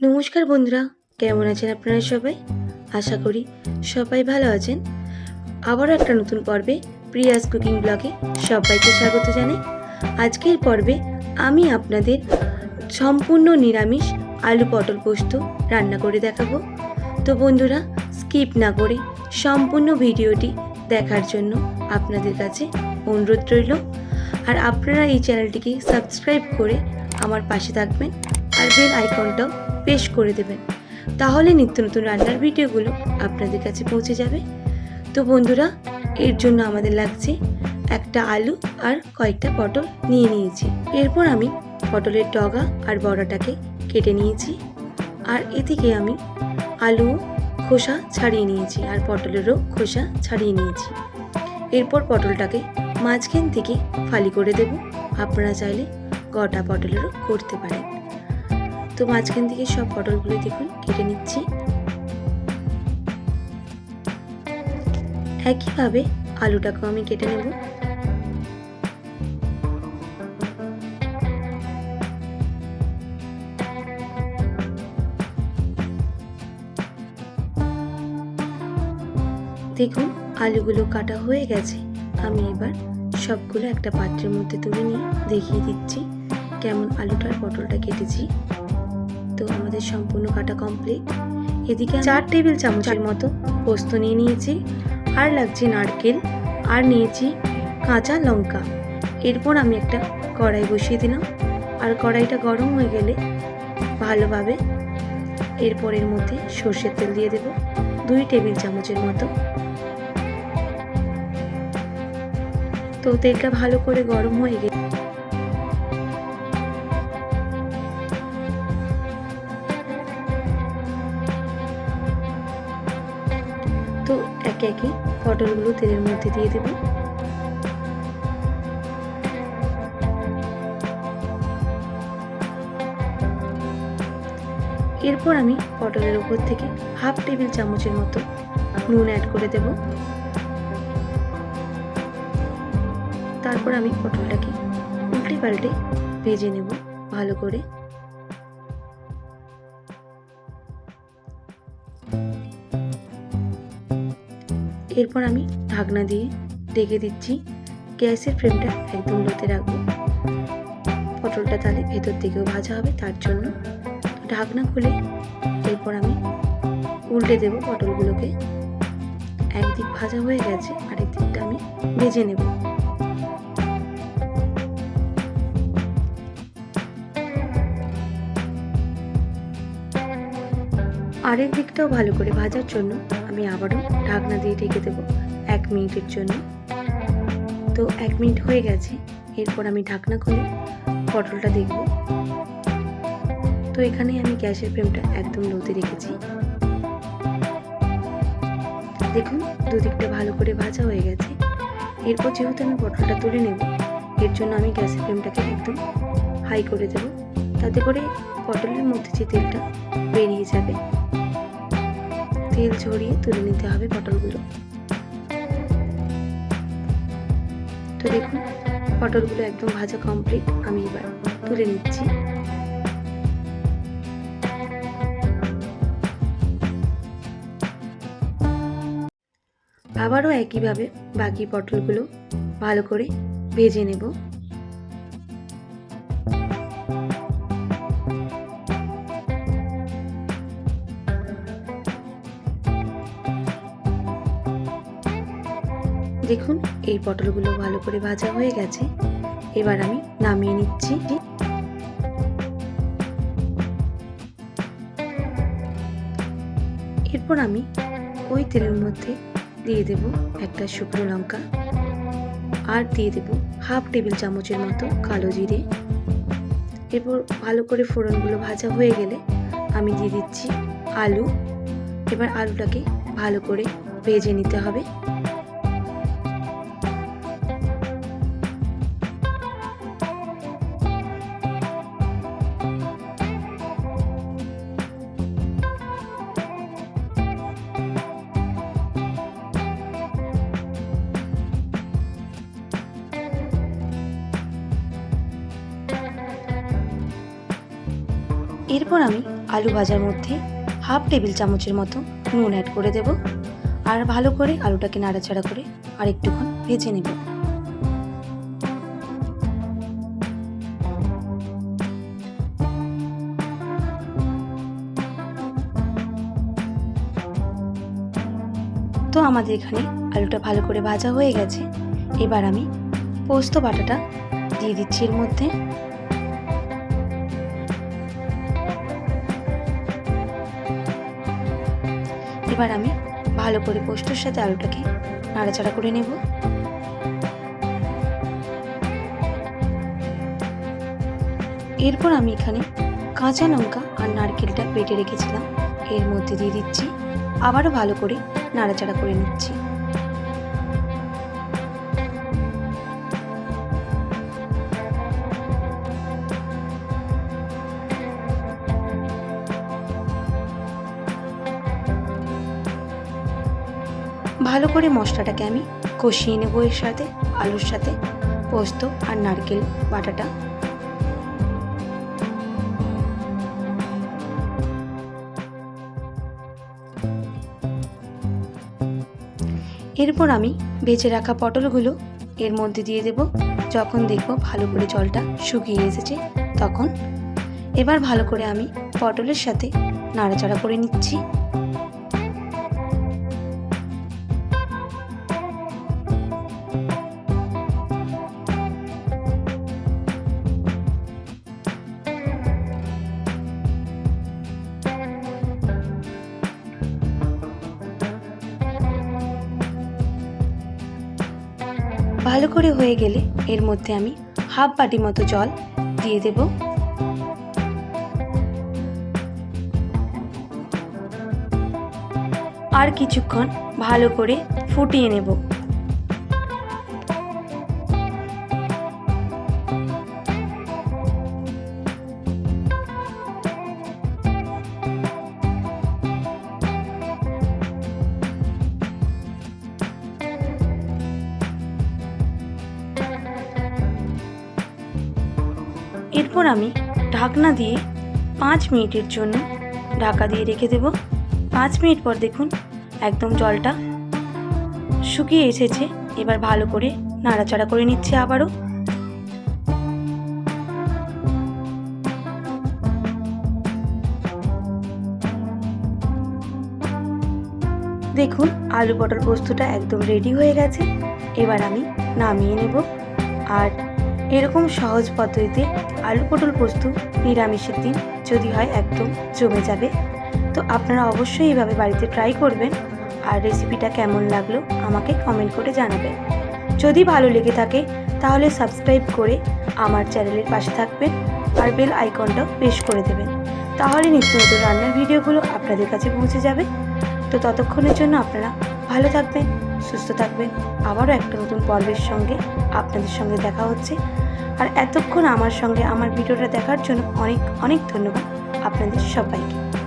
নমস্কার বন্ধুরা, কেমন আছেন আপনারা সবাই? আশা করি সবাই ভালো আছেন। আবারও একটা নতুন পর্বে প্রিয়াস কুকিং ব্লগে সবাইকে স্বাগত জানাই। আজকের পর্বে আমি আপনাদের সম্পূর্ণ নিরামিষ আলু পটল পোস্ত রান্না করে দেখাবো। তো বন্ধুরা, স্কিপ না করে সম্পূর্ণ ভিডিওটি দেখার জন্য আপনাদের কাছে অনুরোধ রইল। আর আপনারা এই চ্যানেলটিকে সাবস্ক্রাইব করে আমার পাশে থাকবেন। আর বেল আইকনটাও পেশ করে দেবেন। তাহলে নিত্য নতুন রান্নার ভিডিওগুলো আপনাদের কাছে পৌঁছে যাবে। তো বন্ধুরা, এর জন্য আমাদের লাগছে একটা আলু আর কয়েকটা পটল নিয়ে নিয়েছি। এরপর আমি পটলের ডগা আর বড়াটাকে কেটে নিয়েছি। আর এদিকে আমি আলু খোসা ছাড়িয়ে নিয়েছি আর পটলেরও খোসা ছাড়িয়ে নিয়েছি। এরপর পটলটাকে মাঝখান থেকে ফালি করে দেব। আপনারা চাইলে গোটা পটলেরও করতে পারেন। তো মাঝখান থেকে সব পটলগুলো দেখুন, কেটে নিচ্ছি। একইভাবে আলুটাকেও আমি কেটে নেব। দেখুন, আলুগুলো কাটা হয়ে গেছে। আমি এবার সবগুলো একটা পাত্রের মধ্যে তুলে নিয়ে দেখিয়ে দিচ্ছি কেমন আলুটার পটলটা কেটেছি। তো আমাদের সম্পূর্ণ কাটা কমপ্লিট এদিকে চার টেবিল চামচের মতো পোস্ত নিয়ে নিয়েছি আর লাগছে নারকেল আর নিয়েছি কাঁচা লঙ্কা। এরপর আমি একটা কড়াই বসিয়ে দিলাম আর কড়াইটা গরম হয়ে গেলে ভালোভাবে এরপর এর মধ্যে সর্ষের তেল দিয়ে দেব দুই টেবিল চামচের মতো। তো তেলটা ভালো করে গরম হয়ে গেলে একে একে পটলগুলো তেলের মধ্যে দিয়ে দেব। এরপর আমি পটলের উপর থেকে হাফ টেবিল চামচের মতো নুন অ্যাড করে দেব। তারপর আমি পটলটাকে উল্টে পাল্টে ভেজে নেব ভালো করে। এরপর আমি ঢাকনা দিয়ে ঢেকে দিচ্ছি। গ্যাসের ফ্লেমটা একদম লোতে রাখব। পটলটা তাহলে ভেতর থেকেও ভাজা হবে, তার জন্য ঢাকনা খুলে এরপর আমি উল্টে দেব পটলগুলোকে। একদিক ভাজা হয়ে গেছে আরেক দিকটা আমি ভেজে নেব। আরেক দিকটাও ভালো করে ভাজার জন্য আমি আবারও ঢাকনা দিয়ে ঢেকে দেবো এক মিনিটের জন্য। তো এক মিনিট হয়ে গেছে, এরপর আমি ঢাকনা খুলে পটলটা দেখব। তো এখানে আমি গ্যাসের ফ্লেমটা একদম লোতে রেখেছি। দেখুন, দুদিকটা ভালো করে ভাজা হয়ে গেছে। এরপর যেহেতু আমি পটলটা তুলে নেব, এর জন্য আমি গ্যাসের ফ্লেমটাকে একদম হাই করে দেব। তাতে করে পটলের মধ্যে যে তেলটা বেরিয়ে যাবে তেল ঝরিয়ে তুলে নিতে হবে পটলগুলো। তো দেখুন, পটলগুলো একদম ভাজা কমপ্লিট আমি এবার তুলে নিচ্ছি। আবারও একইভাবে বাকি পটলগুলো ভালো করে ভেজে নেব। দেখুন, এই পটলগুলো ভালো করে ভাজা হয়ে গেছে। এবার আমি নামিয়ে নিচ্ছি। এরপর আমি ওই তেলের মধ্যে দিয়ে দেব একটা শুকনো লঙ্কা আর দিয়ে দেব হাফ টেবিল চামচের মতো কালো জিরে। এরপর ভালো করে ফোড়নগুলো ভাজা হয়ে গেলে আমি দিয়ে দিচ্ছি আলু। এবার আলুটাকে ভালো করে ভেজে নিতে হবে। এরপর আমি আলু ভাজার মধ্যে হাফ টেবিল চামচের মতো নুন অ্যাড করে দেব। আর ভালো করে আলুটাকে নাড়াচাড়া করে আর একটুক্ষণ ভেজে নেব। তো আমাদের এখানে আলুটা ভালো করে ভাজা হয়ে গেছে। এবার আমি পোস্ত বাটাটা দিয়ে দিচ্ছি এর মধ্যে। এবার আমি ভালো করে পোস্টের সাথে আলুটাকে নাড়াচাড়া করে নেব। এরপর আমি এখানে কাঁচা লঙ্কা আর নারকেলটা বেটে রেখেছিলাম। এর মধ্যে দিয়ে দিচ্ছি। আবারও ভালো করে নাড়াচাড়া করে নিচ্ছি। ভালো করে মশলাটাকে আমি কষিয়ে নেব এর সাথে, আলুর সাথে, পোস্ত আর নারকেল বাটাটা। এরপর আমি বেঁচে রাখা পটলগুলো এর মধ্যে দিয়ে দেব। যখন দেখব ভালো করে জলটা শুকিয়ে এসেছে, তখন এবার ভালো করে আমি পটলের সাথে নাড়াচাড়া করে নিচ্ছি। ভালো করে হয়ে গেলে এর মধ্যে আমি হাফ বাটি মতো জল দিয়ে দেব। আর কিছুক্ষণ ভালো করে ফুটিয়ে নেব। এরপর আমি ঢাকনা দিয়ে পাঁচ মিনিটের জন্য ঢাকা দিয়ে রেখে দেব। পাঁচ মিনিট পর দেখুন একদম জলটা শুকিয়ে এসেছে। এবার ভালো করে নাড়াচাড়া করে নিচ্ছে আবারও। দেখুন আলু পটল পোস্তটা একদম রেডি হয়ে গেছে। এবার আমি নামিয়ে নেব। আর এরকম সহজ পদ্ধতিতে আলু পটল পোস্ত, নিরামিষের দিন যদি হয় একদম জমে যাবে। তো আপনারা অবশ্যই এভাবে বাড়িতে ট্রাই করবেন। আর রেসিপিটা কেমন লাগল আমাকে কমেন্ট করে জানাবেন। যদি ভালো লেগে থাকে, তাহলে সাবস্ক্রাইব করে আমার চ্যানেলের পাশে থাকবেন আর বেল আইকনটাও প্রেস করে দেবেন। তাহলে নিত্য নতুন রান্নার ভিডিওগুলো আপনাদের কাছে পৌঁছে যাবে। তো ততক্ষণের জন্য আপনারা ভালো থাকবেন। সুস্থ থাকবেন। আবারও একটা নতুন পর্বের সঙ্গে আপনাদের সঙ্গে দেখা হচ্ছে। আর এতক্ষণ আমার সঙ্গে আমার ভিডিওটা দেখার জন্য অনেক অনেক ধন্যবাদ আপনাদের সবাইকে।